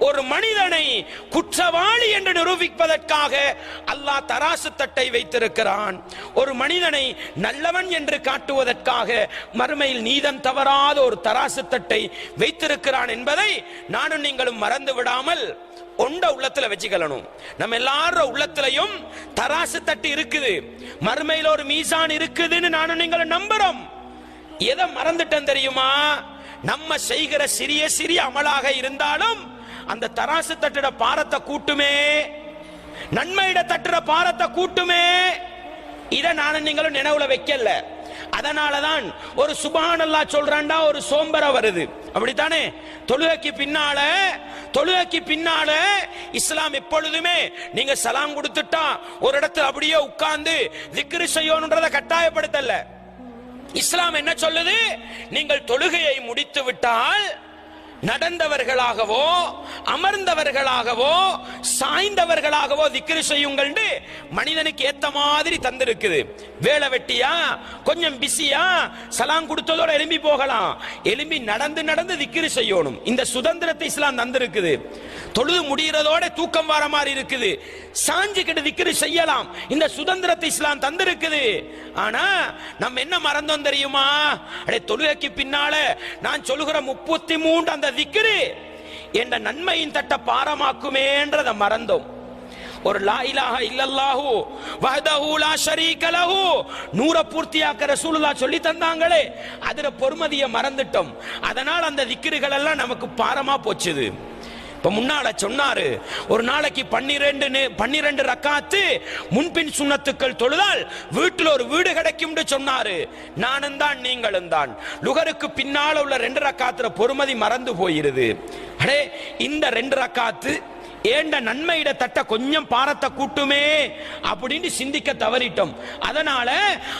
ஒரு மனிதனை குற்றவாளி என்று நிரூபிப்பதற்காக அல்லாஹ் தராசு தட்டை வைத்திருக்கிறான். ஒரு மனிதனை நல்லவன் என்று காட்டுவதற்காக மறுமையில் நீதம் தவறாத ஒரு தராசு தட்டை வைத்திருக்கிறான் என்பதை நானும் நீங்களும் மறந்து விடாமல் ஒண்ட உள்ளத்துல வச்சுக்கலணும் நம்ம எல்லாரும் உள்ளத்திலையும் தராசு தட்டு இருக்குது. மறுமையில் ஒரு மீசான் இருக்குதுன்னு நானும் நீங்களும் நம்புறோம். எதை மறந்துட்டேன் தெரியுமா? நம்ம செய்கிற சிறிய சிறிய அமலாக இருந்தாலும் அந்த தராசு தட்டுட பாரத்தை கூட்டுமே. நன்மையிட தட்டுற பாரத்தை கூட்டுமே. இதை நானும் நீங்களும் நினைவுல வைக்கல. அதனாலதான் ஒரு சுபானல்லா சொல்றான்டா ஒரு சோம்பர வருது. அப்படித்தானே? தொழுகைக்கு பின்னால தொழுகைக்கு பின்னால இஸ்லாம் எப்பொழுதுமே நீங்க சலாம் கொடுத்துட்டா ஒரு இடத்துல அப்படியே உட்கார்ந்து திக்ரு செய்யணுன்றதை கட்டாயப்படுத்தல. இஸ்லாம் என்ன சொல்லுது? நீங்கள் தொழுகையை முடித்து விட்டால் நடந்தவர்களாகவோ அமர்ந்தவர்களாகவோ சாய்ந்தவர்களாகவோ திக்ரு செய்யுங்கள் மனிதனுக்கு ஏத்த மாதிரி தந்திருக்குது. வேலை வெட்டியா கொஞ்சம் பிஸியா சலாம் கொடுத்ததோட எலும்பி போகலாம். எலும்பி நடந்து நடந்து திக்ரு செய்யணும். இந்த சுதந்திரத்தை இஸ்லாம் தந்திருக்குது. தொழுது முடிகிறதோட தூக்கம் வர மாதிரி இருக்குது. சாஞ்சுக்கிட்டு திக்ரு செய்யலாம். இந்த சுதந்திரத்தை இஸ்லாம் தந்திருக்குது. ஆனா நம்ம என்ன மறந்தோம் தெரியுமா? அடே தொழுகைக்கு பின்னால நான் சொல்லுகிற முப்பத்தி மூன்று அந்த திக்ரு என்ற நன்மையின் தட்ட பாரமாக்குமேன்றத மறந்தோம். ஒரு லா இலாஹ இல்லல்லாஹு வஹதஹு லா ஷரீக லஹு நூற பூர்த்தியாக்க ரசூலுல்லா சொல்லி தந்தாங்களே அதுல பொறுமதியை மறந்துட்டோம். அதனால் அந்த திக்கிறுகள் எல்லாம் நமக்கு பாரமா போச்சுது. இப்ப முன்னால சொன்னாரு ஒரு நாளைக்கு பன்னிரெண்டு பன்னிரெண்டு ரக்காத்து முன்பின் சுண்ணத்துக்கள் தொழுதால் வீட்டில் ஒரு வீடு கிடைக்கும் சொன்னாரு. நானும் தான் நீங்களும் தான். லுகருக்கு பின்னால உள்ள ரெண்டு ரக்காத்துல பொறுமதி மறந்து போயிருது. அடே இந்த ரெண்டு ரக்காத்து ஏண்ட நன்மையிட தட்ட கொஞ்சம் பாரத்தை கூட்டுமே அப்படின்னு சிந்திக்க தவறிட்டோம். அதனால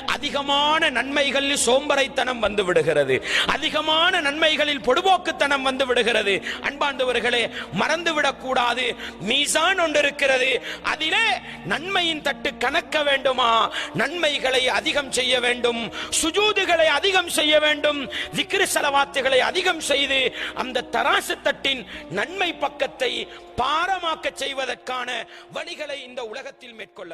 அதிகமான நன்மைகளில் சோம்பரைத்தனம் வந்து விடுகிறது. அதிகமான நன்மைகளில் பொடுபோக்குத்தனம் வந்து விடுகிறது. அன்பாண்டவர்களே மறந்து விடக்கூடாது மீசான் ஒன்று இருக்கிறது. அதிலே நன்மையின் தட்டு கணக்க வேண்டுமா? நன்மைகளை அதிகம் செய்ய வேண்டும். சுஜூதுகளை அதிகம் செய்ய வேண்டும். விக்கிர செலவாத்துகளை அதிகம் செய்து அந்த தராசு தட்டின் நன்மை பக்கத்தை பார பாரமாக்க செய்வதற்கான வழிகளை இந்த உலகத்தில் மேற்கொள்ள